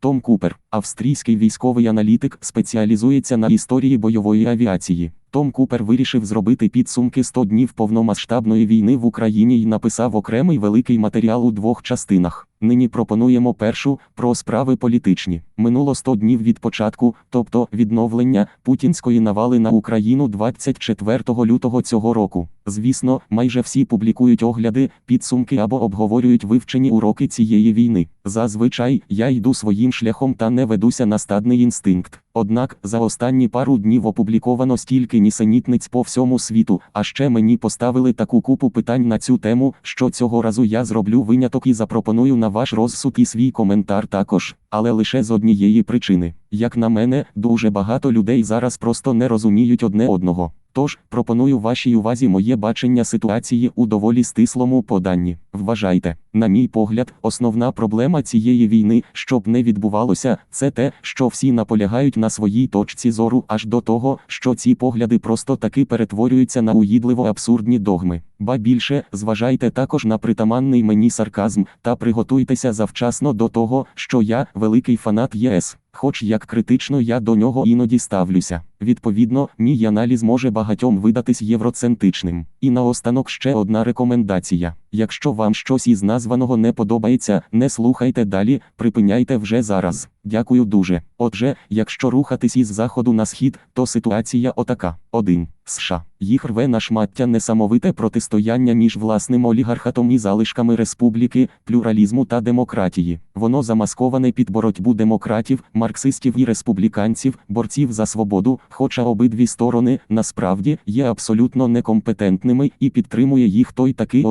Том Купер, австрійський військовий аналітик, спеціалізується на історії бойової авіації. Том Купер вирішив зробити підсумки 100 днів повномасштабної війни в Україні і написав окремий великий матеріал у двох частинах. Нині пропонуємо першу про справи політичні. Минуло 100 днів від початку, тобто відновлення путінської навали на Україну 24 лютого цього року. Звісно, майже всі публікують огляди, підсумки або обговорюють вивчені уроки цієї війни. Зазвичай я йду своїм шляхом та не ведуся на стадний інстинкт. Однак за останні пару днів опубліковано стільки нісенітниць по всьому світу, а ще мені поставили таку купу питань на цю тему, що цього разу я зроблю виняток і запропоную на ваш розсуд і свій коментар також, але лише з однієї причини. Як на мене, дуже багато людей зараз просто не розуміють одне одного. Тож пропоную вашій увазі моє бачення ситуації у доволі стислому поданні. Вважайте, на мій погляд, основна проблема цієї війни, щоб не відбувалося, це те, що всі наполягають на своїй точці зору аж до того, що ці погляди просто таки перетворюються на уїдливо абсурдні догми. Ба більше, зважайте також на притаманний мені сарказм та приготуйтеся завчасно до того, що я великий фанат ЄС. Хоч як критично я до нього іноді ставлюся. Відповідно, мій аналіз може багатьом видатись євроцентричним. І наостанок ще одна рекомендація. Якщо вам щось із названого не подобається, не слухайте далі, припиняйте вже зараз. Дякую дуже. Отже, якщо рухатись із заходу на схід, то ситуація отака: 1. США. Їх рве на шмаття несамовите протистояння між власним олігархатом і залишками республіки, плюралізму та демократії. Воно замасковане під боротьбу демократів, марксистів і республіканців, борців за свободу, хоча обидві сторони насправді є абсолютно некомпетентними і підтримує їх той такий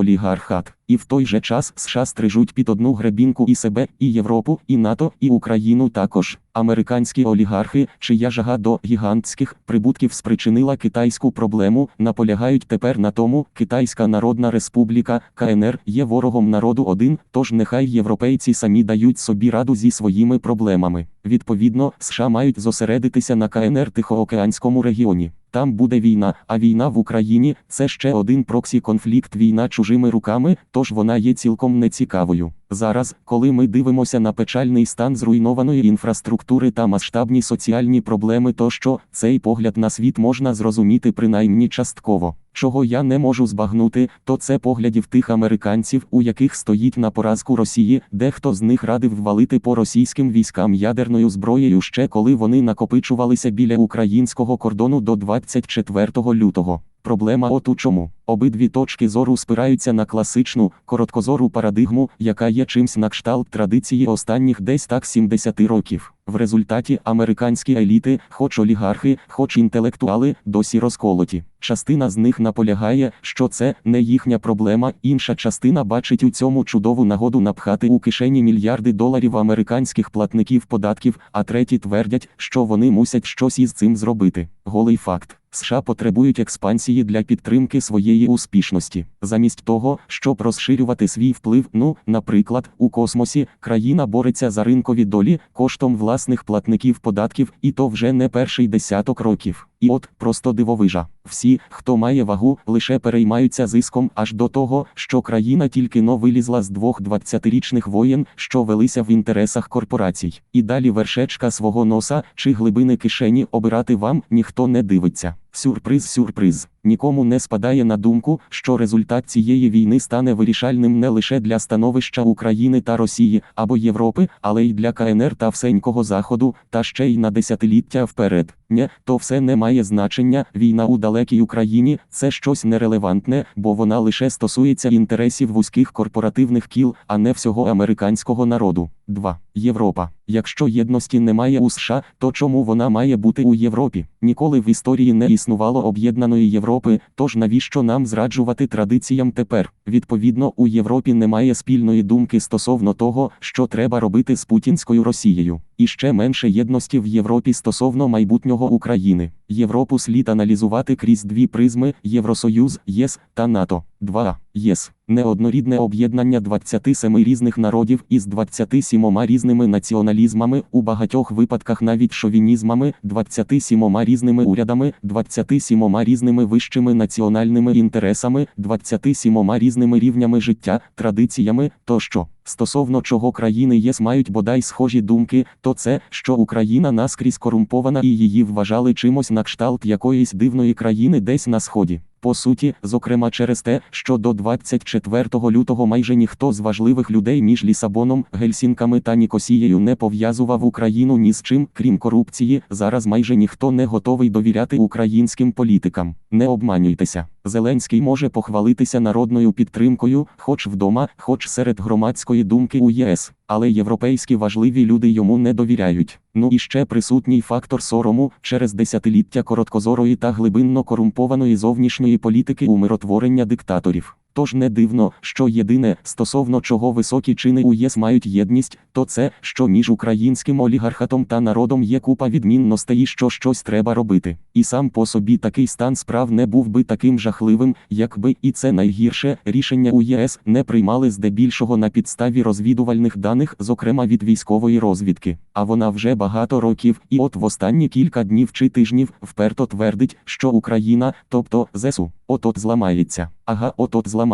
олігархат. І в той же час США стрижуть під одну гребінку і себе, і Європу, і НАТО, і Україну також. Американські олігархи, чия жага до гігантських прибутків спричинила китайську проблему, наполягають тепер на тому, Китайська Народна Республіка КНР є ворогом народу один, тож нехай європейці самі дають собі раду зі своїми проблемами. Відповідно, США мають зосередитися на КНР Тихоокеанському регіоні. Там буде війна, а війна в Україні це ще один проксі конфлікт війна чужими руками, тож вона є цілком нецікавою. Зараз, коли ми дивимося на печальний стан зруйнованої інфраструктури та масштабні соціальні проблеми, то що цей погляд на світ можна зрозуміти принаймні частково. Чого я не можу збагнути, то це поглядів тих американців, у яких стоїть на поразку Росії, дехто з них радив ввалити по російським військам ядерною зброєю ще коли вони накопичувалися біля українського кордону до 24 лютого. Проблема от у чому. Обидві точки зору спираються на класичну, короткозору парадигму, яка є чимсь на кшталт традиції останніх десь так 70 років. В результаті американські еліти, хоч олігархи, хоч інтелектуали, досі розколоті. Частина з них наполягає, що це не їхня проблема, інша частина бачить у цьому чудову нагоду напхати у кишені мільярди доларів американських платників податків, а треті твердять, що вони мусять щось із цим зробити. Голий факт. США потребують експансії для підтримки своєї успішності. Замість того, щоб розширювати свій вплив, ну, наприклад, у космосі, країна бореться за ринкові долі коштом власних платників податків, і то вже не перший десяток років. І от просто дивовижа. Всі, хто має вагу, лише переймаються зиском аж до того, що країна тільки но вилізла з двох 20-річних воєн, що велися в інтересах корпорацій. І далі вершечка свого носа чи глибини кишені обирати вам ніхто не дивиться. Сюрприз, сюрприз. Нікому не спадає на думку, що результат цієї війни стане вирішальним не лише для становища України та Росії або Європи, але й для КНР та всенького Заходу, та ще й на десятиліття вперед. Не, то все не має значення. Війна у далекій Україні це щось нерелевантне, бо вона лише стосується інтересів вузьких корпоративних кіл, а не всього американського народу. 2. Європа. Якщо єдності немає у США, то чому вона має бути у Європі? Ніколи в історії не існувало об'єднаної Європи, тож навіщо нам зраджувати традиціям тепер? Відповідно, у Європі немає спільної думки стосовно того, що треба робити з путінською Росією. І ще менше єдності в Європі стосовно майбутнього України. Європу слід аналізувати крізь дві призми Євросоюз, ЄС та НАТО. 2. ЄС неоднорідне об'єднання 27 різних народів із 27 різними націоналізмами, у багатьох випадках навіть шовінізмами, 27 різними урядами, 27 різними вищими національними інтересами, 27 різними рівнями життя, традиціями тощо. Стосовно чого країни ЄС мають бодай схожі думки, то це, що Україна наскрізь корумпована і її вважали чимось на кшталт якоїсь дивної країни десь на сході. По суті, зокрема через те, що до 24 лютого майже ніхто з важливих людей між Лісабоном, Гельсінками та Нікосією не пов'язував Україну ні з чим, крім корупції. Зараз майже ніхто не готовий довіряти українським політикам. Не обманюйтеся. Зеленський може похвалитися народною підтримкою, хоч вдома, хоч серед громадської думки у ЄС, але європейські важливі люди йому не довіряють. Ну і ще присутній фактор сорому через десятиліття короткозорої та глибинно корумпованої зовнішньої політики умиротворення диктаторів. Тож не дивно, що єдине, стосовно чого високі чини у ЄС мають єдність, то це, що між українським олігархатом та народом є купа відмінностей, і що щось треба робити. І сам по собі такий стан справ не був би таким жахливим, якби і це найгірше рішення у ЄС не приймали здебільшого на підставі розвідувальних даних, зокрема від військової розвідки. А вона вже багато років, і от в останні кілька днів чи тижнів вперто твердить, що Україна, тобто ЗСУ, от-от зламається. Ага, от-от зламається.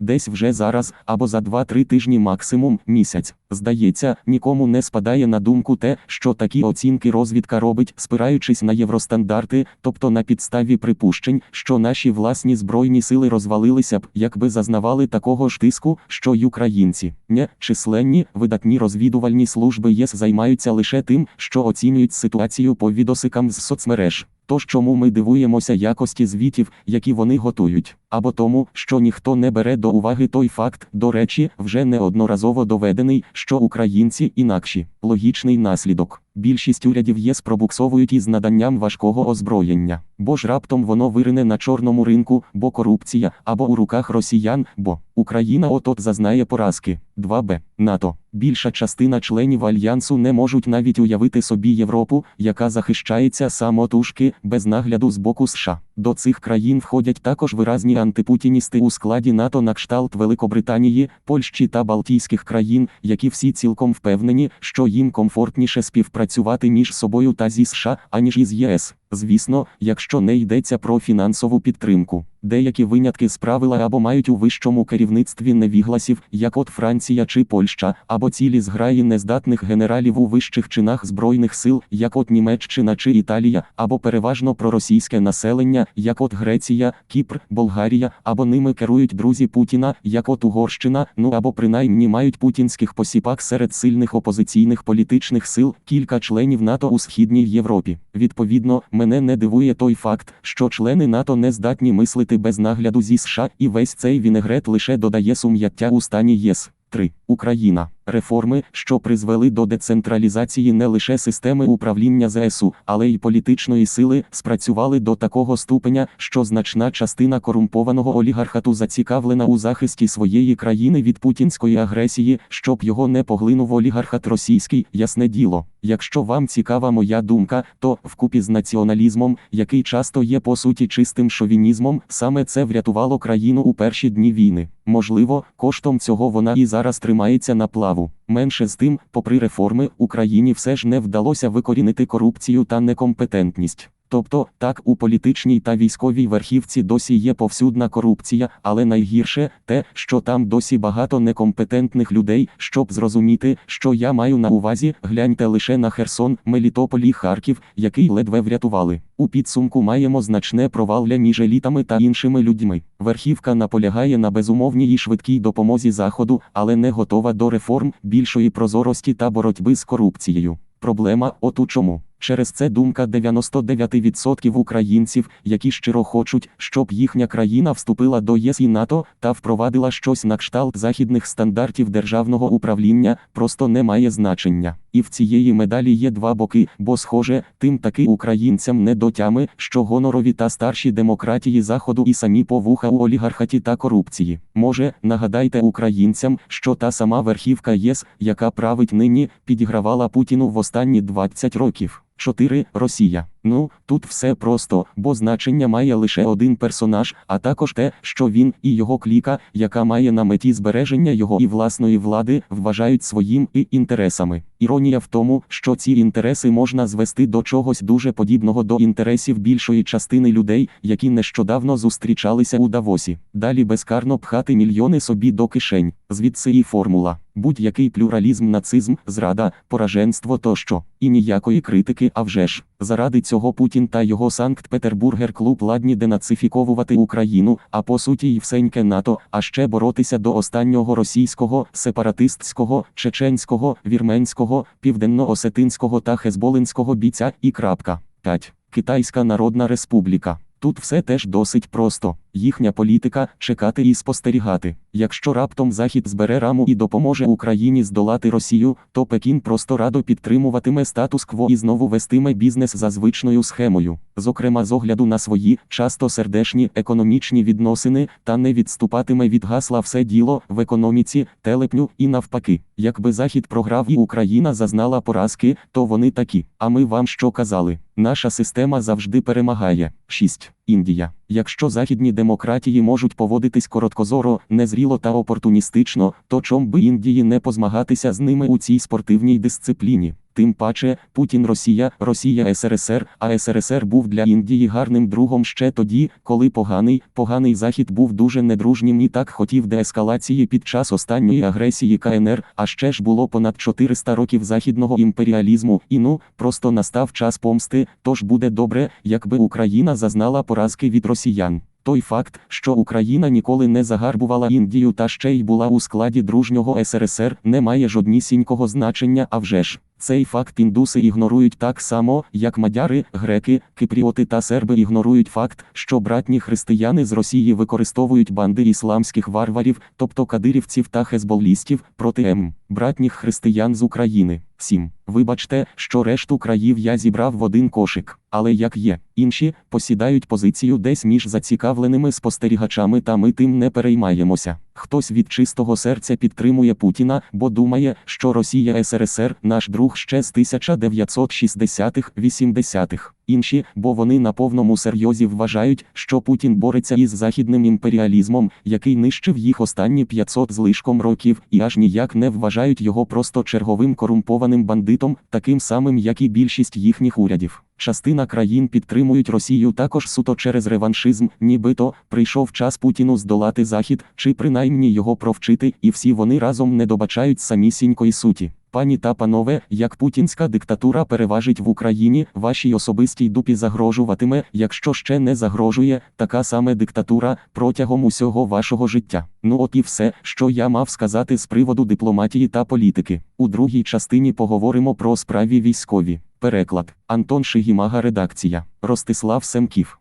Десь вже зараз, або за 2-3 тижні максимум місяць. Здається, нікому не спадає на думку те, що такі оцінки розвідка робить, спираючись на євростандарти, тобто на підставі припущень, що наші власні збройні сили розвалилися б, якби зазнавали такого ж тиску, що й українці. Не численні, видатні розвідувальні служби ЄС займаються лише тим, що оцінюють ситуацію по відосикам з соцмереж. Тож чому ми дивуємося якості звітів, які вони готують, або тому, що ніхто не бере до уваги той факт, до речі, вже неодноразово доведений, що українці інакші, логічний наслідок. Більшість урядів ЄС пробуксовують із наданням важкого озброєння, бо ж раптом воно вирине на чорному ринку, бо корупція, або у руках росіян, бо Україна от-от зазнає поразки. 2Б. НАТО. Більша частина членів альянсу не можуть навіть уявити собі Європу, яка захищається самотужки, без нагляду з боку США. До цих країн входять також виразні антипутіністи у складі НАТО на кшталт Великобританії, Польщі та Балтійських країн, які всі цілком впевнені, що їм комфортніше співпрацювати між собою та зі США, аніж із ЄС. Звісно, якщо не йдеться про фінансову підтримку. Деякі винятки справила або мають у вищому керівництві невігласів, як от Франція чи Польща, або цілі зграї нездатних генералів у вищих чинах збройних сил, як от Німеччина чи Італія, або переважно проросійське населення, як от Греція, Кіпр, Болгарія, або ними керують друзі Путіна, як от Угорщина, ну або принаймні мають путінських посіпак серед сильних опозиційних політичних сил, кілька членів НАТО у східній Європі. Відповідно, мене не дивує той факт, що члени НАТО не здатні мислити без нагляду зі США, і весь цей вінегрет лише додає сум'яття у стані ЄС. 3. Україна. Реформи, що призвели до децентралізації не лише системи управління ЗСУ, але й політичної сили, спрацювали до такого ступеня, що значна частина корумпованого олігархату зацікавлена у захисті своєї країни від путінської агресії, щоб його не поглинув олігархат російський, ясне діло. Якщо вам цікава моя думка, то вкупі з націоналізмом, який часто є по суті чистим шовінізмом, саме це врятувало країну у перші дні війни. Можливо, коштом цього вона і зараз тримається на плаву. Менше з тим, попри реформи, Україні все ж не вдалося викорінити корупцію та некомпетентність. Тобто, так у політичній та військовій верхівці досі є повсюдна корупція, але найгірше те, що там досі багато некомпетентних людей, щоб зрозуміти, що я маю на увазі, гляньте лише на Херсон, Мелітополь і Харків, який ледве врятували. У підсумку маємо значне провалля між елітами та іншими людьми. Верхівка наполягає на безумовній і швидкій допомозі Заходу, але не готова до реформ, більшої прозорості та боротьби з корупцією. Проблема от у чому. Через це думка 99% українців, які щиро хочуть, щоб їхня країна вступила до ЄС і НАТО та впровадила щось на кшталт західних стандартів державного управління, просто не має значення. І в цієї медалі є два боки, бо, схоже, тим таки українцям не до тями, що гонорові та старші демократії Заходу і самі повуха у олігархаті та корупції. Може, нагадайте українцям, що та сама верхівка ЄС, яка править нині, підігравала Путіну в останні 20 років. 4. Росія. Ну, тут все просто, бо значення має лише один персонаж, а також те, що він і його кліка, яка має на меті збереження його і власної влади, вважають своїм і інтересами. Іронія в тому, що ці інтереси можна звести до чогось дуже подібного до інтересів більшої частини людей, які нещодавно зустрічалися у Давосі. Далі безкарно пхати мільйони собі до кишень. Звідси і формула. Будь-який плюралізм, нацизм, зрада, пораженство тощо. І ніякої критики, а вже ж. Заради цього Путін та його Санкт-Петербургер клуб ладні денацифіковувати Україну, а по суті й всеньке НАТО, а ще боротися до останнього російського, сепаратистського, чеченського, вірменського, південно-осетинського та хезболинського бійця і крапка. 5. Китайська Народна Республіка. Тут все теж досить просто. Їхня політика чекати і спостерігати. Якщо раптом Захід збере раму і допоможе Україні здолати Росію, то Пекін просто радо підтримуватиме статус-кво і знову вестиме бізнес за звичною схемою, зокрема з огляду на свої, часто сердешні економічні відносини, та не відступатиме від гасла все діло в економіці, телепню і навпаки. Якби Захід програв і Україна зазнала поразки, то вони такі. А ми вам що казали? Наша система завжди перемагає. 6. Індія. Якщо західні демократії можуть поводитись короткозоро, незріло та опортуністично, то чом би Індії не позмагатися з ними у цій спортивній дисципліні? Тим паче, Путін Росія, Росія СРСР, а СРСР був для Індії гарним другом ще тоді, коли поганий, поганий захід був дуже недружнім і так хотів деескалації під час останньої агресії КНР, а ще ж було понад 400 років західного імперіалізму, і ну, просто настав час помсти, тож буде добре, якби Україна зазнала поразки від росіян. Той факт, що Україна ніколи не загарбувала Індію та ще й була у складі дружнього СРСР, не має жоднісінького значення, а вже ж. Цей факт індуси ігнорують так само, як мадяри, греки, кипріоти та серби ігнорують факт, що братні християни з Росії використовують банди ісламських варварів, тобто кадирівців та хезболістів, проти М. братніх християн з України. 7. Вибачте, що решту країв я зібрав в один кошик, але як є, інші посідають позицію десь між зацікавленими спостерігачами, та ми тим не переймаємося. Хтось від чистого серця підтримує Путіна, бо думає, що Росія СРСР наш друг ще з 1960-х-80-х. Інші, бо вони на повному серйозі вважають, що Путін бореться із західним імперіалізмом, який нищив їх останні 500 з лишком років, і аж ніяк не вважають його просто черговим корумпованим бандитом, таким самим, як і більшість їхніх урядів. Частина країн підтримують Росію також суто через реваншизм, нібито прийшов час Путіну здолати Захід, чи принаймні його провчити, і всі вони разом не добачають самісінької суті. Пані та панове, як путінська диктатура переважить в Україні, вашій особистій дупі загрожуватиме, якщо ще не загрожує, така саме диктатура протягом усього вашого життя. Ну от і все, що я мав сказати з приводу дипломатії та політики. У другій частині поговоримо про справі військові. Переклад Антон Шигімага, редакція Ростислав Семків.